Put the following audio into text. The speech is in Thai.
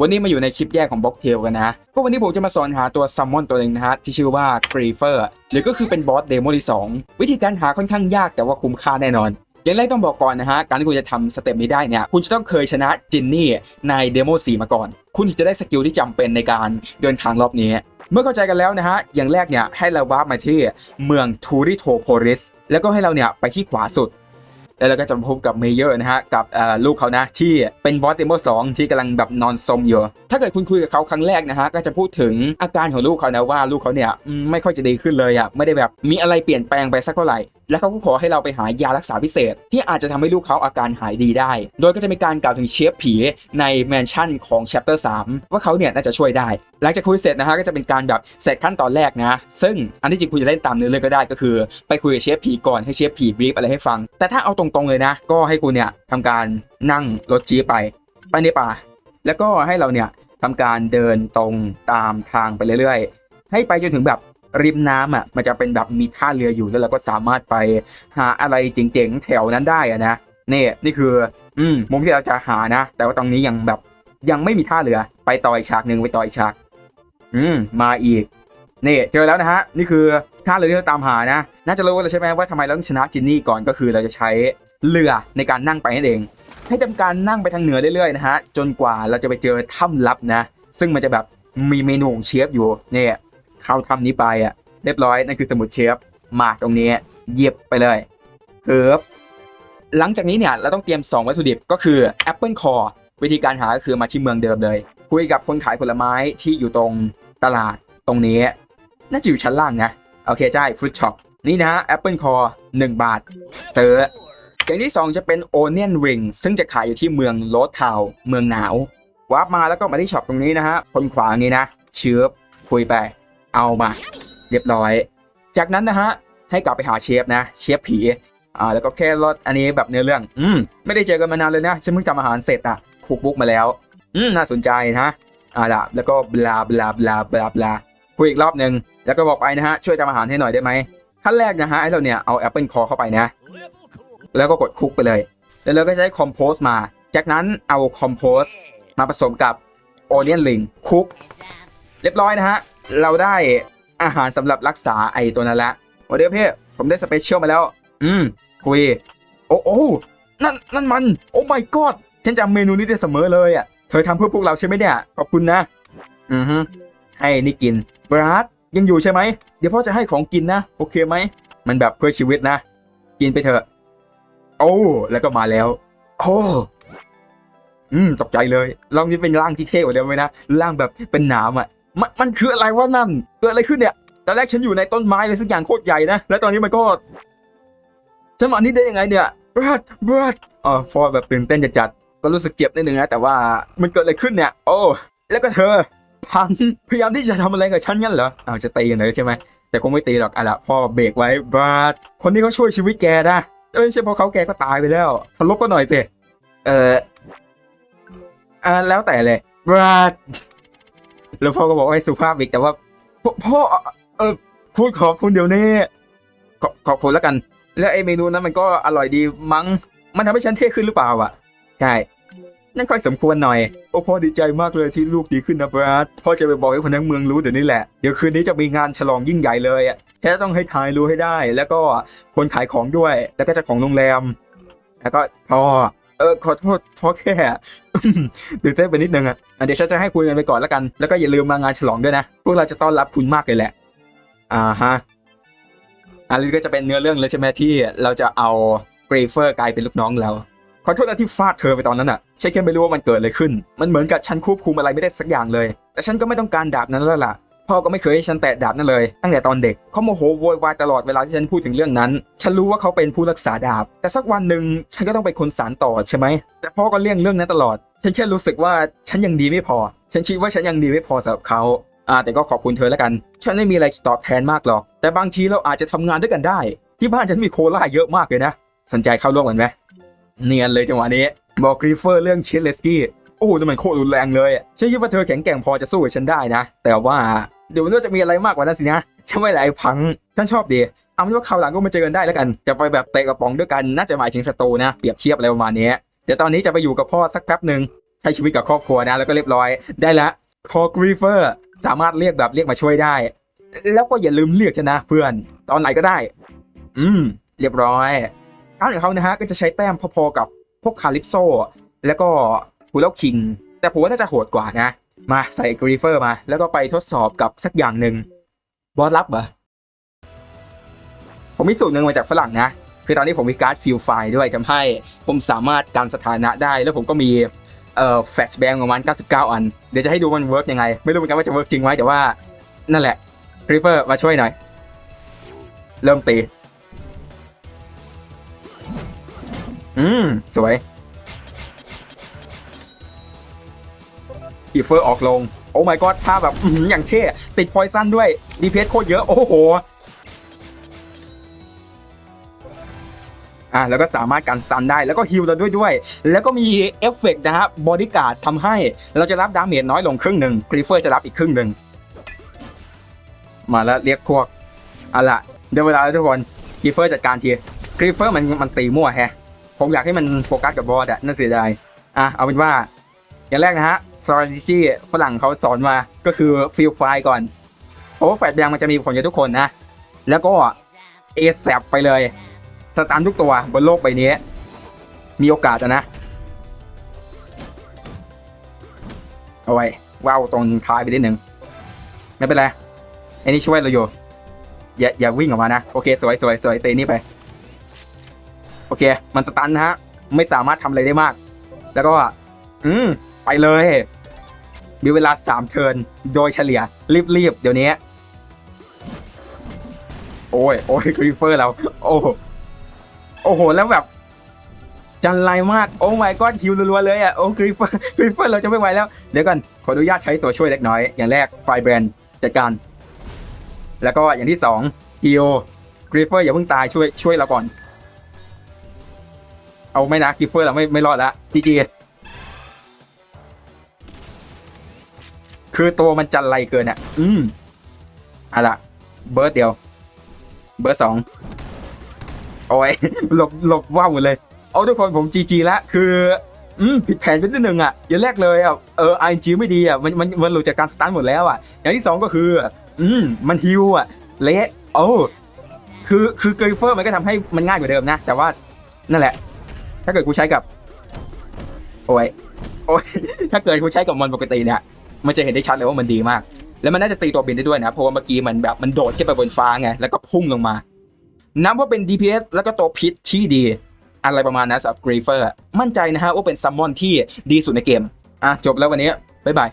วันนี้มาอยู่ในคลิปแยกของบล็อกเทลกันนะก็วันนี้ผมจะมาสอนหาตัวซัมมอนตัวหนึ่งนะฮะที่ชื่อว่ากรีเฟอร์หรือก็คือเป็นบอสเดโมที่2วิธีการหาค่อนข้างยากแต่ว่าคุ้มค่าแน่นอน อย่างแรกต้องบอกก่อนนะฮะ การที่คุณจะทำสเต็ปนี้ได้เนี่ย คุณจะต้องเคยชนะจินนี่ในเดโม4มาก่อน คุณถึงจะได้สกิลที่จำเป็นในการเดินทางรอบนี้ เมื่อเข้าใจกันแล้วนะฮะ อย่างแรกเนี่ยให้เราวาร์ปมาที่เมืองทูริโทโพลิสแล้วก็ให้เราเนี่ยไปที่ขวาสุด แล้วเราก็จะพบกับเมเยอร์นะฮะกับลูกเขานะที่เป็นบอสเดโมสองที่กำลังแบบนอนสมอยู่ถ้าเกิดคุณคุยกับเขาครั้งแรกนะฮะก็จะพูดถึงอาการของลูกเขานะว่าลูกเขาเนี่ยไม่ค่อยจะดีขึ้นเลยอะไม่ได้แบบมีอะไรเปลี่ยนแปลงไปสักเท่าไหร่แล้วเขาก็ขอให้เราไปหายารักษาพิเศษ ที่อาจจะทำให้ลูกเขาอาการหายดีได้ โดยก็จะมีการกล่าวถึงเชฟผีในแมนชั่นของ chapter 3ว่าเขาเนี่ยน่าจะช่วยได้ หลังจากคุยเสร็จนะฮะก็จะเป็นการแบบเสร็จขั้นตอนแรกนะ ซึ่งอันที่จริงคุณจะเล่นตามเนื้อเรื่องก็ได้ก็คือ ไปคุยกับเชฟผีก่อนให้เชฟผีบรีฟอะไรให้ฟัง แต่ถ้าเอาตรงๆเลยนะ ก็ให้คุณเนี่ยทำการนั่งรถจี๊ไป ไปในป่า แล้วก็ให้เราเนี่ยทำการเดินตรงตามทางไปเรื่อยๆ ให้ไปจนถึงแบบ ริมน้ำอะมันจะเป็นแบบมีท่าเรืออยู่แล้วเราก็สามารถไปหาอะไรเจ๋งๆแถวนั้นได้อะนะนี่นี่คืออืมมุมที่เราจะหานะ แต่ว่าตรงนี้ยังแบบยังไม่มีท่าเรือ ไปต่ออีกฉากหนึ่งไปต่ออีกฉาก อืมมาอีกนี่เจอแล้วนะฮะนี่คือท่าเรือที่เราตามหานะ น่าจะรู้แล้วใช่ไหมว่าทำไมเราต้องชนะจินนี่ก่อนก็คือเราจะใช้เรือในการนั่งไปนั่นเอง ให้ทำการนั่งไปทางเหนือเรื่อยๆนะฮะจนกว่าเราจะไปเจอถ้ำลับนะ ซึ่งมันจะแบบมีเมนูของเชฟอยู่เนี่ย เข้าถ้ำนี้ไปอะเรียบร้อยนั่นคือสมุดเชฟมาตรงนี้เหยียบไปเลยเฮิร์บหลังจากนี้เนี่ยเราต้องเตรียม 2 วัตถุดิบก็คือแอปเปิลคอวิธีการหาก็คือมาที่เมืองเดิมเลย คุยกับคนขายผลไม้ที่อยู่ตรงตลาดตรงนี้ น่าจะอยู่ชั้นล่างนะ โอเคใช่ฟรุตช็อปนี่นะแอปเปิลคอ1บาทเตออย่างที่ 2 จะเป็นโอเนียนริงซึ่งจะขายอยู่ที่เมืองโรสทาวเมืองหนาววาร์ปมาแล้วก็มาที่ช็อปตรงนี้นะฮะคนขวานี้นะเชื้อคุยไป เอามา เรียบร้อย จากนั้นนะฮะ ให้กลับไปหาเชฟนะ เชฟผี อ่า แล้วก็แค่รสอันนี้แบบเนื้อเรื่อง อืม ไม่ได้เจอกันมานานเลยนะ ฉันเพิ่งทำอาหารเสร็จอะคุกบุกมาแล้ว อืม น่าสนใจนะอ่าละแล้วก็บลาบลาบลาบลาบลาคุยอีกรอบหนึ่งแล้วก็บอกไปนะฮะ ช่วยทำอาหารให้หน่อยได้ไหมขั้นแรกนะฮะให้เราเนี่ย เอาแอปเปิลคอเข้าไปนะ แล้วก็กดคุกไปเลย แล้วเราก็ใช้คอมโพสมา จากนั้นเอาคอมโพสมาผสมกับโอเนียนลิงคุก เรียบร้อยนะฮะ เราได้อาหารสำหรับรักษาไอตัวนั้นละวันเดียวพี่ผมได้สเปเชียลมาแล้ว อืมคุย โอ้โอ้นั่นนั่นมัน โอ้ my god ฉันจำเมนูนี้ได้เสมอเลยอะ เธอทำเพื่อพวกเราใช่ไหมเนี่ย ขอบคุณนะ อือฮึให้นี่กินบรัดยังอยู่ใช่ไหม เดี๋ยวพ่อจะให้ของกินนะ โอเคไหม มันแบบเพื่อชีวิตนะ กินไปเถอะ โอ้ แล้วก็มาแล้ว โอ้ อืม ตกใจเลยร่างนี้เป็นร่างที่เท่กว่าเดิมไหมนะ ร่างแบบเป็นหนามอะ มันมันคืออะไรวะนั่นเกิดอะไรขึ้นเนี่ยตอนแรกฉันอยู่ในต้นไม้เลยสักอย่างโคตรใหญ่นะ แล้วตอนนี้มันก็ฉันมาอันนี้ได้ยังไงเนี่ยบรัดบรัดอ๋อพอแบบตื่นเต้นจะจัดก็รู้สึกเจ็บนิดนึงนะแต่ว่ามันเกิดอะไรขึ้นเนี่ย โอ้แล้วก็เธอพังพยายามที่จะทำอะไรกับฉันงั้นเหรออ้าวจะตีกันเลยใช่ไหมแต่คงไม่ตีหรอกอะละพ่อเบรกไว้บรัดคนที่เขาช่วยชีวิตแกนะเอ้ยไม่ใช่เพราะเขาแกก็ตายไปแล้วทะลบก็หน่อยสิเอออ่าแล้วแต่เลยบรัด แล้วพ่อก็บอกให้สุภาพอีกแต่ว่าพ่อพอเออพูดขอบคุณเดี๋ยวนี้ขอขอบคุณแล้วกัน แล้วไอเมนูนั้นมันก็อร่อยดีมั้ง มันทำให้ฉันเท่ขึ้นหรือเปล่าอะ ใช่ นั่นค่อยสมควรหน่อย โอ้พ่อดีใจมากเลยที่ลูกดีขึ้นนะบรัดพ่อจะไปบอกให้คนทั้งเมืองรู้เดี๋ยวนี้แหละ เดี๋ยวคืนนี้จะมีงานฉลองยิ่งใหญ่เลยอะฉันจะต้องให้ทายรู้ให้ได้ แล้วก็คนขายของด้วย แล้วก็เจ้าของโรงแรม แล้วก็พ่อ เออขอโทษเพ่อแค่ตื่นเต้นไปนิดนึงอะอะเดี๋ยวฉันจะให้คุยกันไปก่อนแล้วกัน แล้วก็อย่าลืมมางานฉลองด้วยนะ พวกเราจะต้อนรับคุณมากเลยแหละ อ่าฮะอันนี้ก็จะเป็นเนื้อเรื่องเลยใช่ไหมที่เราจะเอาเกรเฟอร์กลายเป็นลูกน้องเรา ขอโทษนะที่ฟาดเธอไปตอนนั้นอะฉันแค่ไม่รู้ว่ามันเกิดอะไรขึ้น มันเหมือนกับฉันควบคุมอะไรไม่ได้สักอย่างเลย แต่ฉันก็ไม่ต้องการดาบนั้นแล้วล่ะ พ่อก็ไม่เคยให้ฉันแตะดาบนั่นเลย ตั้งแต่ตอนเด็กเขาโมโหโวยวายตลอดเวลาที่ฉันพูดถึงเรื่องนั้น ฉันรู้ว่าเขาเป็นผู้รักษาดาบ แต่สักวันหนึ่งฉันก็ต้องเป็นคนสานต่อใช่ไหม แต่พ่อก็เลี่ยงเรื่องนั้นตลอด ฉันแค่รู้สึกว่าฉันยังดีไม่พอ ฉันคิดว่าฉันยังดีไม่พอสำหรับเขาอ่าแต่ก็ขอบคุณเธอแล้วกัน ฉันไม่มีอะไรตอบแทนมากหรอก แต่บางทีเราอาจจะทำงานด้วยกันได้ ที่บ้านฉันมีโคลาเยอะมากเลยนะ สนใจเข้าร่วมกันไหมเนียนเลยจังหวะนี้ บอกกรีเฟอร์เรื่องเชสเลสกี้ โอ้นั่นมันโคตรรุนแรงเลย ฉันคิดว่าเธอแข็งแกร่งพอจะสู้กับฉันได้นะ แต่ว่า เดี๋ยวมันก็จะมีอะไรมากกว่านั้นสินะใช่ไหมล่ะไอ้พังฉันชอบดีเอาเป็นว่าคราวหลังก็มาเจอกันได้แล้วกัน จะไปแบบเตะกระป๋องด้วยกันน่าจะหมายถึงศัตรูนะเปรียบเทียบอะไรประมาณนี้เดี๋ยวตอนนี้จะไปอยู่กับพ่อสักแป๊บหนึ่งใช้ชีวิตกับครอบครัวนะแล้วก็เรียบร้อยได้ละคอกรีเฟอร์สามารถเรียกแบบเรียกมาช่วยได้ แล้วก็อย่าลืมเรียกฉันนะเพื่อนตอนไหนก็ได้ อืม เรียบร้อยการของเขานะฮะก็จะใช้แต้มพอๆกับพวกคาลิปโซ แล้วก็ฮูลคิง แต่ผมว่าน่าจะโหดกว่านะ มาใส่กรีเฟอร์มา แล้วก็ไปทดสอบกับสักอย่างหนึ่งบอสลับเหรอ ผมมีสูตรหนึ่งมาจากฝรั่งนะ คือตอนนี้ผมมีการ์ดฟิลไฟด้วยจำให้ผมสามารถการสถานะได้ แล้วผมก็มีเอ่อแฟชแบงประมาณ99 อัน เดี๋ยวจะให้ดูมันเวิร์กยังไง ไม่รู้เหมือนกันว่าจะเวิร์กจริงไหมแต่ว่า นั่นแหละคริปเปอร์มาช่วยหน่อย เริ่มตี อืม สวย อีเฟอร์ออกลง โอ้ my god ท่าแบบอย่างเท่ติดพอยซันด้วย ดีเพสโคตรเยอะ โอ้โห อะแล้วก็สามารถกันสตันได้แล้วก็ฮิลเราด้วยด้วย แล้วก็มีเอฟเฟกต์นะฮะบอดี้การ์ดทำให้เราจะรับดาเมจน้อยลงครึ่งหนึ่งกริฟเฟอร์จะรับอีกครึ่งหนึ่งมาแล้วเรียกพวกเอาละเดี๋ยวเวลาทุกคนกริฟเฟอร์จัดการทีกริฟเฟอร์มันมันตีมั่วแฮะผมอยากให้มันโฟกัสกับบอสอะน่าเสียดายอะเอาเป็นว่า อย่างแรกนะฮะ strategy ฝรั่งเขาสอนมาก็คือ feel fire ก่อน เพราะว่าแฟลชแบงมันจะมีผลกับทุกคนนะ แล้วก็เอแซไปเลย สตันทุกตัวบนโลกใบนี้ มีโอกาสนะ เอาไว้ว้าวตรงท้ายไปนิดหนึ่งไม่เป็นไรไอ้น,นี่ช่วยเราอยู่อย่าอย่าวิ่งออกมานะ โอเค สวยสวยสวยเตะนี่ไป โอเค มันสตันนะฮะ ไม่สามารถทำอะไรได้มาก แล้วก็ อืม ไปเลย มีเวลา 3 เทิร์นโดยเฉลี่ย รีบๆ เดี๋ยวนี้ โอ้ย โอ้ยครีเฟอร์เรา โอ้โอ้โห แล้วแบบ จันไรมาก โอ้ my god ฮิวรัวๆเลยอะ โอ้ครีเฟอร์ครีเฟอร์เราจะไม่ไหวแล้ว เดี๋ยวกันขออนุญาตใช้ตัวช่วยเล็กน้อย อย่างแรกไฟแบรนด์จัดการ แล้วก็อย่างที่สองฮิวครีเฟอร์อย่าเพิ่งตายช่วยช่วยเราก่อน เอาไม่นะครีเฟอร์เราไม่ไม่รอดละจีจี คือตัวมันจันไรเกินอะ อืมเอาละเบิร์ดเดียว เบอร์สองโอ้ยหลบหลบว่าวหมดเลย เอาทุกคนผมจีจีละคืออืมผิดแผนไปนิดนึงอะอย่างแรกเลยอะเออไอจีไม่ดีอะมันมันมันหลุดจากการสตาร์ทหมดแล้วอะ อย่างที่สองก็คือ อืมมันฮิวอะเละโอ้คือคือเกยเฟอร์มันก็ทำให้มันง่ายกว่าเดิมนะ แต่ว่านั่นแหละ ถ้าเกิดกูใช้กับ โอ้ยโอ้ยถ้าเกิดกูใช้กับมันปกติเนี่ย มันจะเห็นได้ชัดเลยว่ามันดีมาก แล้วมันน่าจะตีตัวบินได้ด้วยนะ เพราะว่าเมื่อกี้มันแบบมันโดดขึ้นไปบนฟ้าไง แล้วก็พุ่งลงมา นับว่าเป็น DPS แล้วก็ตัวพิษที่ดี อะไรประมาณนั้นสำหรับกรีเฟอร์ มั่นใจนะฮะว่าเป็นซัมมอนที่ดีสุดในเกม อะจบแล้ววันนี้ บ๊ายบาย